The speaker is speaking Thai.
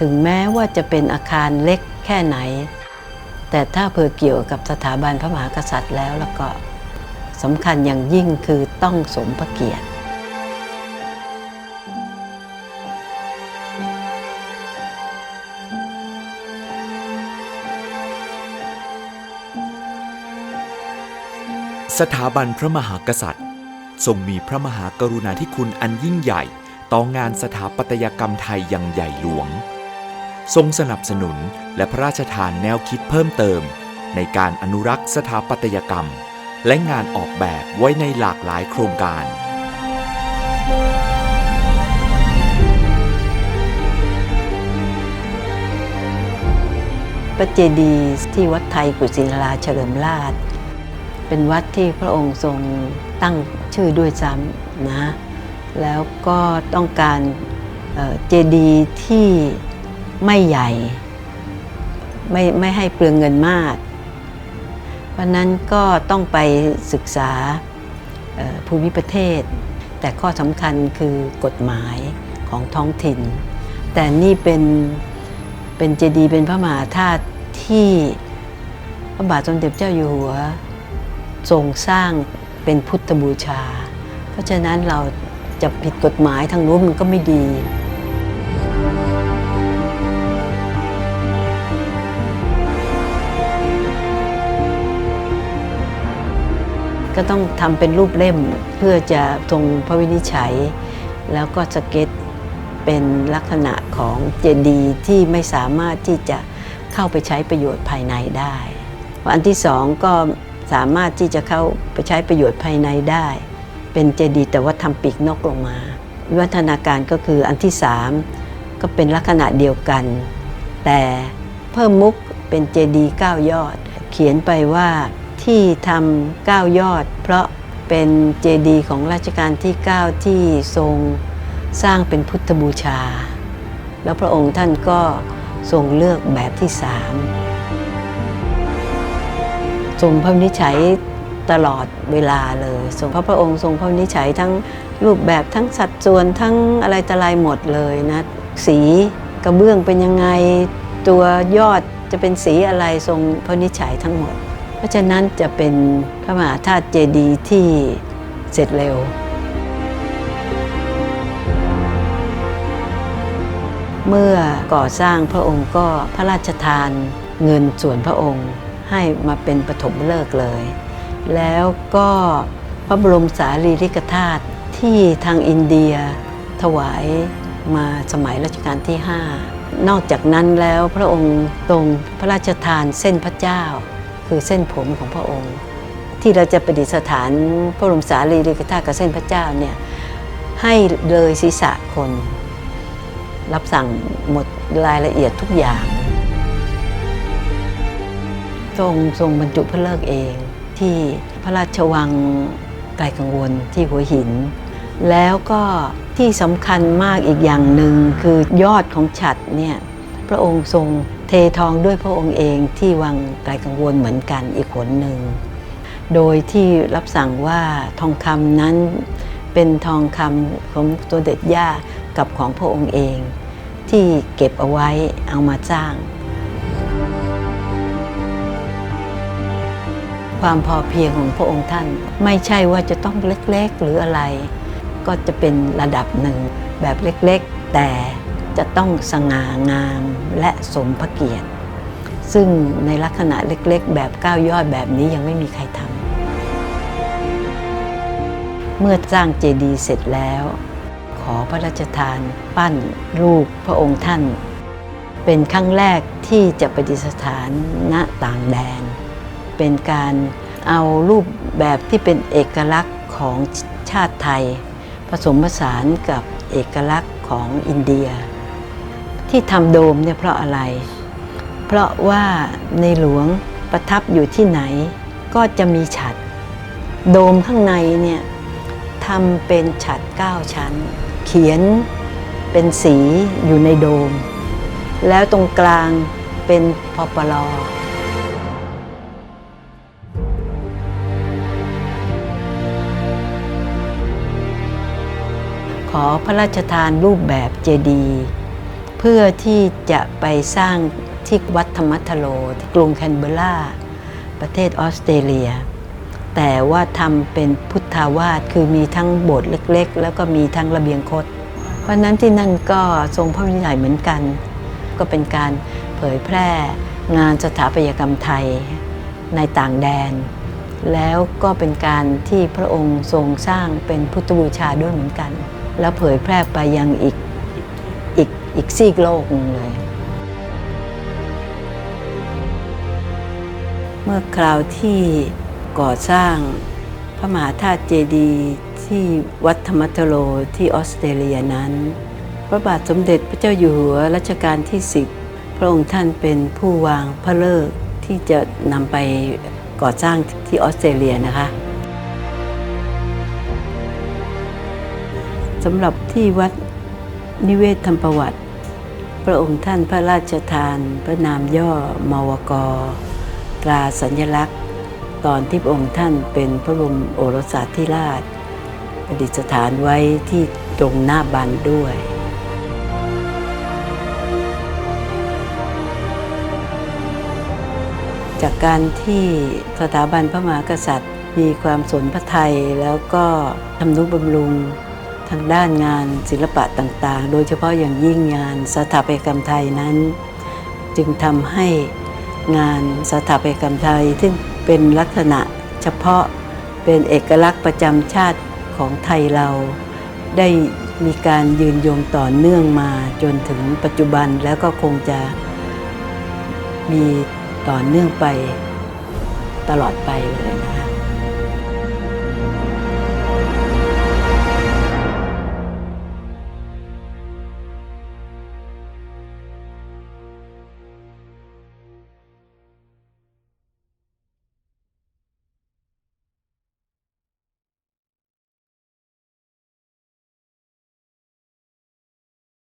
ถึงแม้ว่าจะเป็นอาคารเล็กแค่ไหน แต่ถ้าเผื่อเกี่ยวกับสถาบันพระมหากษัตริย์แล้วแล้วก็สำคัญอย่างยิ่งคือต้องสมพระเกียรติสถาบันพระมหากษัตริย์ ทรงมีพระมหากรุณาธิคุณอันยิ่งใหญ่ ต่องานสถาปัตยกรรมไทยอย่างใหญ่หลวง ทรงสนับสนุนและพระราชทานแนวคิดเพิ่มเติม ในการอนุรักษ์สถาปัตยกรรม และงานออกแบบไว้ในหลากหลายโครงการ พระเจดีย์ที่วัดไทยกุศินาราเฉลิมราช เป็นวัดที่พระองค์ทรงตั้งชื่อด้วยซ้ำนะ แล้วก็ต้องการเอ่อเจดีย์ที่ ไม่ใหญ่ ไม่ไม่ให้เปลืองเงินมาก เพราะนั้นก็ต้องไปศึกษาภูมิประเทศ แต่ข้อสำคัญคือกฎหมายของท้องถิ่น แต่นี่เป็นเป็นเจดีย์เป็นพระมหาธาตุที่พระบาทสมเด็จเจ้าอยู่หัวทรงสร้างเป็นพุทธบูชา เพราะฉะนั้นเราจะผิดกฎหมายทางนู้นมันก็ไม่ดี ก็ต้องทำเป็นรูปเล่มเพื่อจะทรงพระวินิจฉัย แล้วก็สเก็ตเป็นลักษณะของเจดีย์ที่ไม่สามารถที่จะเข้าไปใช้ประโยชน์ภายในได้อันที่สองก็สามารถที่จะเข้าไปใช้ประโยชน์ภายในได้ เป็นเจดีย์แต่ว่าทำปีกนกลงมาวิวัฒนาการก็คืออันที่สามก็เป็นลักษณะเดียวกัน แต่เพิ่มมุกเป็นเจดีย์เก้ายอด เขียนไปว่า ที่ทำเก้ายอด เพราะเป็นเจดีย์ของรัชกาลที่ 9 ที่ทรงสร้างเป็นพุทธบูชา แล้วพระองค์ท่านก็ทรงเลือกแบบที่สามทรงพระนิจฉัยตลอดเวลาเลยทรงพระพระองค์ทรงพระนิจฉัยทั้งรูปแบบทั้งสัดส่วนทั้งอะไรตะลายหมดเลยนะสีกระเบื้องเป็นยังไงตัวยอดจะเป็นสีอะไรทรงพระนิจฉัยทั้งหมด ราะฉะนั้นจะเป็นพระมหาธาตุเจดีย์ที่เสร็จเร็ว เมื่อก่อสร้างพระองค์ก็พระราชทานเงินส่วนพระองค์ให้มาเป็นปฐมฤกษ์เลย แล้วก็พระบรมสารีริกธาตุที่ทางอินเดียถวายมาสมัยรัชกาลที่ 5 นอกจากนั้นแล้วพระองค์ทรงพระราชทานเส้นพระเจ้า คือเส้นผมของพระองค์ ที่เราจะประดิษฐานพระบรมสารีริกธาตุกับเส้นพระเจ้าเนี่ยให้เลยศีรษะคน รับสั่งหมดรายละเอียดทุกอย่างทรงทรงบรรจุพระเลิกเองที่พระราชวังไกลกังวลที่หัวหิน แล้วก็ที่สำคัญมากอีกอย่างหนึ่งคือยอดของฉัดเนี่ยพระองค์ทรง เททองด้วยพระองค์เองที่วังไกลกังวลเหมือนกันอีกหนหนึ่ง โดยที่รับสั่งว่าทองคำนั้นเป็นทองคำของตัวเด็ดย่ากับของพระองค์เอง ที่เก็บเอาไว้เอามาสร้าง ความพอเพียงของพระองค์ท่าน ไม่ใช่ว่าจะต้องเล็กๆหรืออะไร ก็จะเป็นระดับหนึ่งแบบเล็กๆ แต่ จะต้องสง่างามและสมพระเกียรติ ซึ่งในลักษณะเล็กๆ แบบก้าวยอดแบบนี้ยังไม่มีใครทำเมื่อสร้างเจดีย์เสร็จแล้ว ขอพระราชทาน ปั้นรูปพระองค์ท่าน เป็นครั้งแรกที่จะประดิษฐานณต่างแดน เป็นการเอารูปแบบที่เป็นเอกลักษณ์ของชาติไทย ผสมผสานกับเอกลักษณ์ของอินเดีย ที่ทำโดมเนี่ยเพราะอะไร เพราะว่าในหลวงประทับอยู่ที่ไหน ก็จะมีฉัด โดมข้างในเนี่ยทำเป็นฉัดเก้าชั้น เขียนเป็นสีอยู่ในโดม แล้วตรงกลางเป็นพอปลอขอพระราชทานรูปแบบเจดีย์ เพื่อที่จะไปสร้างที่วัดธรรมทโลที่กรุงแคนเบอร์ราประเทศออสเตรเลีย แต่ว่าทำเป็นพุทธาวาสคือมีทั้งโบสถ์เล็ก ๆ แล้วก็มีทั้งระเบียงคดเพราะนั้นที่นั่นก็ทรงพระวินิจฉัยเหมือนกัน ก็เป็นการเผยแพร่งานสถาปัตยกรรมไทยในต่างแดน แล้วก็เป็นการที่พระองค์ทรงสร้างเป็นพุทธบูชาด้วยเหมือนกัน แล้วเผยแพร่ไปยังอีก อีกอีกซีกโลกนึงเลย เมื่อคราวที่ก่อสร้างพระมหาธาตุเจดีย์ที่วัดธรรมทโลที่ออสเตรเลียนั้น พระบาทสมเด็จพระเจ้าอยู่หัวรัชกาลที่10พระองค์ท่านเป็นผู้วางพระเลิกที่จะนำไปก่อสร้างที่ออสเตรเลียนะคะสำหรับที่วัดนิเวศธรรมประวัติ พระองค์ท่านพระราชทาน พระนามย่อมวก ตราสัญลักษณ์ ตอนที่พระองค์ท่านเป็นพระบรมโอรสาธิราช ประดิษฐานไว้ที่ตรงหน้าบันด้วยจากการที่สถาบันพระมหากษัตริย์ มีความสนพระไทยแล้วก็ทำนุบำรุง ทางด้านงานศิลปะต่างๆ โดยเฉพาะอย่างยิ่งงานสถาปัตยกรรมไทยนั้น จึงทำให้งานสถาปัตยกรรมไทย ซึ่งเป็นลักษณะเฉพาะเป็นเอกลักษณ์ประจำชาติของไทยเรา ได้มีการยืนยงต่อเนื่องมาจนถึงปัจจุบันแล้วก็คงจะมีต่อเนื่องไปตลอดไปเลยนะ